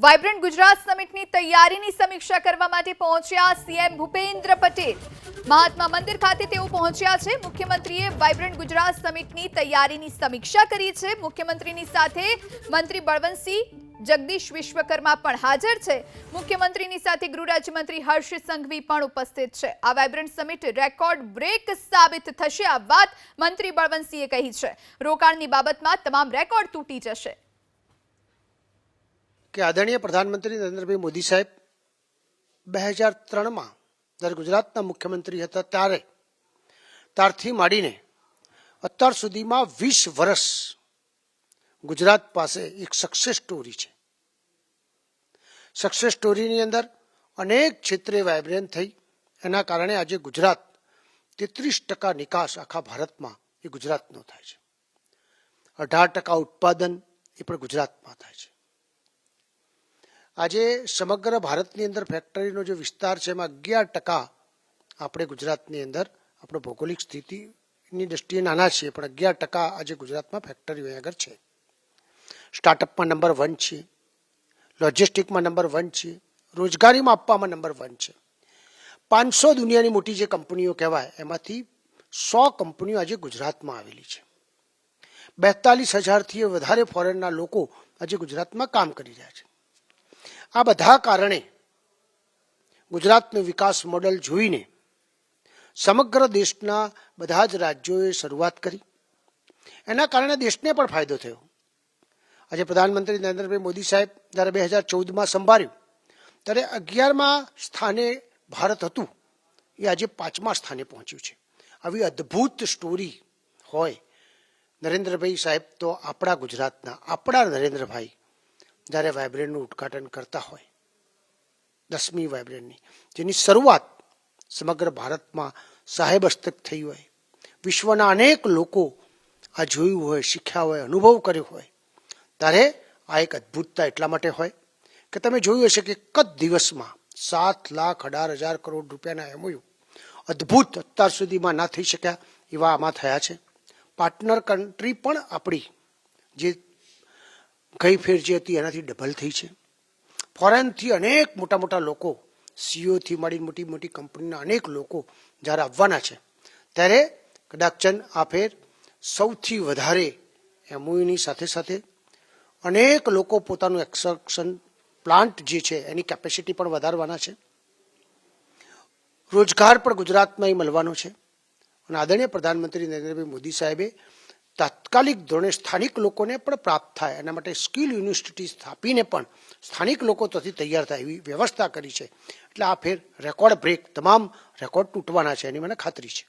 Vibrant Gujarat સમિટની તૈયારીની સમીક્ષા કરવા માટે પહોંચ્યા સીએમ ભૂપેન્દ્ર પટેલ. મહાત્મા મંદિર ખાતે તેઓ પહોંચ્યા છે. મુખ્યમંત્રીએ વાઇબ્રન્ટ ગુજરાત સમિટની તૈયારીની સમીક્ષા કરી છે. મુખ્યમંત્રીની સાથે મંત્રી બળવંતસિંહ, જગદીશ વિશ્વકર્મા પણ હાજર છે. મુખ્યમંત્રીની સાથે ગૃહ રાજ્યમંત્રી હર્ષ સંઘવી પણ ઉપસ્થિત છે. આ વાઇબ્રન્ટ સમિટ રેકોર્ડ બ્રેક સાબિત થશે આ વાત મંત્રી બળવંતસિંહે કહી છે. રોકાણની બાબતમાં તમામ રેકોર્ડ તૂટી જશે. કે આદરણીય પ્રધાનમંત્રી નરેન્દ્રભાઈ મોદી સાહેબ બે હજાર ત્રણમાં જ્યારે ગુજરાતના મુખ્યમંત્રી હતા ત્યારે ત્યારથી માંડીને અત્યાર સુધીમાં વીસ વર્ષ ગુજરાત પાસે એક સક્સેસ સ્ટોરી છે. સક્સેસ સ્ટોરીની અંદર અનેક ક્ષેત્રે વાઇબ્રન્ટ થઈ. એના કારણે આજે ગુજરાત તેત્રીસ ટકા નિકાસ આખા ભારતમાં એ ગુજરાતનો થાય છે. અઢાર ટકા ઉત્પાદન એ પણ ગુજરાતમાં થાય છે. આજે સમગ્ર ભારતની અંદર ફેક્ટરીનો જે વિસ્તાર છે, એમાં અગિયાર ટકા આપણે ગુજરાતની અંદર આપણો ભૌગોલિક સ્થિતિની દ્રષ્ટિએ નાના છીએ, પણ અગિયાર ટકા આજે ગુજરાતમાં ફેક્ટરીઓ આગળ છે. સ્ટાર્ટઅપમાં નંબર વન છીએ. લોજિસ્ટિકમાં નંબર વન છીએ. રોજગારીમાં આપવામાં નંબર વન છે. પાંચસો દુનિયાની મોટી જે કંપનીઓ કહેવાય, એમાંથી સો કંપનીઓ આજે ગુજરાતમાં આવેલી છે. બેતાલીસ હજારથી વધારે ફોરેનના લોકો આજે ગુજરાતમાં કામ કરી રહ્યા છે. આ બધા કારણે ગુજરાતનું વિકાસ મોડલ જોઈને સમગ્ર દેશના બધા જ રાજ્યોએ શરૂઆત કરી. એના કારણે દેશને પણ ફાયદો થયો. આજે પ્રધાનમંત્રી નરેન્દ્રભાઈ મોદી સાહેબ જ્યારે બે હજાર ચૌદમાં સંભાળ્યું, ત્યારે અગિયારમાં સ્થાને ભારત હતું. એ આજે પાંચમા સ્થાને પહોંચ્યું છે. આવી અદ્ભુત સ્ટોરી હોય. નરેન્દ્રભાઈ સાહેબ તો આપણા ગુજરાતના, આપણા નરેન્દ્રભાઈ જ્યારે વાઇબ્રન્ટનું ઉદ્ઘાટન કરતા હોય, દસમી વાઇબ્રન્ટની જેની શરૂઆત સમગ્ર ભારતમાં સાહેબ હસ્તક થઈ હોય, વિશ્વના અનેક લોકો આ જોયું હોય, શીખ્યા હોય, અનુભવ કર્યો હોય, ત્યારે આ એક અદ્ભુતતા એટલા માટે હોય કે તમે જોયું હશે કે જ દિવસમાં સાત લાખ અઢાર હજાર કરોડ રૂપિયાના એમઓયુ અદ્ભુત અત્યાર સુધીમાં ના થઈ શક્યા એવા આમાં થયા છે. પાર્ટનર કન્ટ્રી પણ આપણી જે ગઈ ફેર જે હતી એનાથી ડબલ થઈ છે. ફોરેનથી અનેક મોટા મોટા લોકો, સીઓથી માંડી મોટી મોટી કંપનીના અનેક લોકો જ્યારે આવવાના છે, ત્યારે કદાચન આ ફેર સૌથી વધારે એમઓયુની સાથે સાથે અનેક લોકો પોતાનું એક્સક્શન પ્લાન્ટ જે છે એની કેપેસિટી પણ વધારવાના છે. રોજગાર પણ ગુજરાતમાં એ મળવાનો છે. અને આદરણીય પ્રધાનમંત્રી નરેન્દ્રભાઈ મોદી સાહેબે તાત્કાલિક ધોરણે સ્થાનિક લોકોને પણ પ્રાપ્ત થાય એના માટે સ્કિલ યુનિવર્સિટી સ્થાપીને પણ સ્થાનિક લોકો તથી તૈયાર થાય એવી વ્યવસ્થા કરી છે. એટલે આ ફેર રેકોર્ડ બ્રેક તમામ રેકોર્ડ તૂટવાના છે એની મને ખાતરી છે.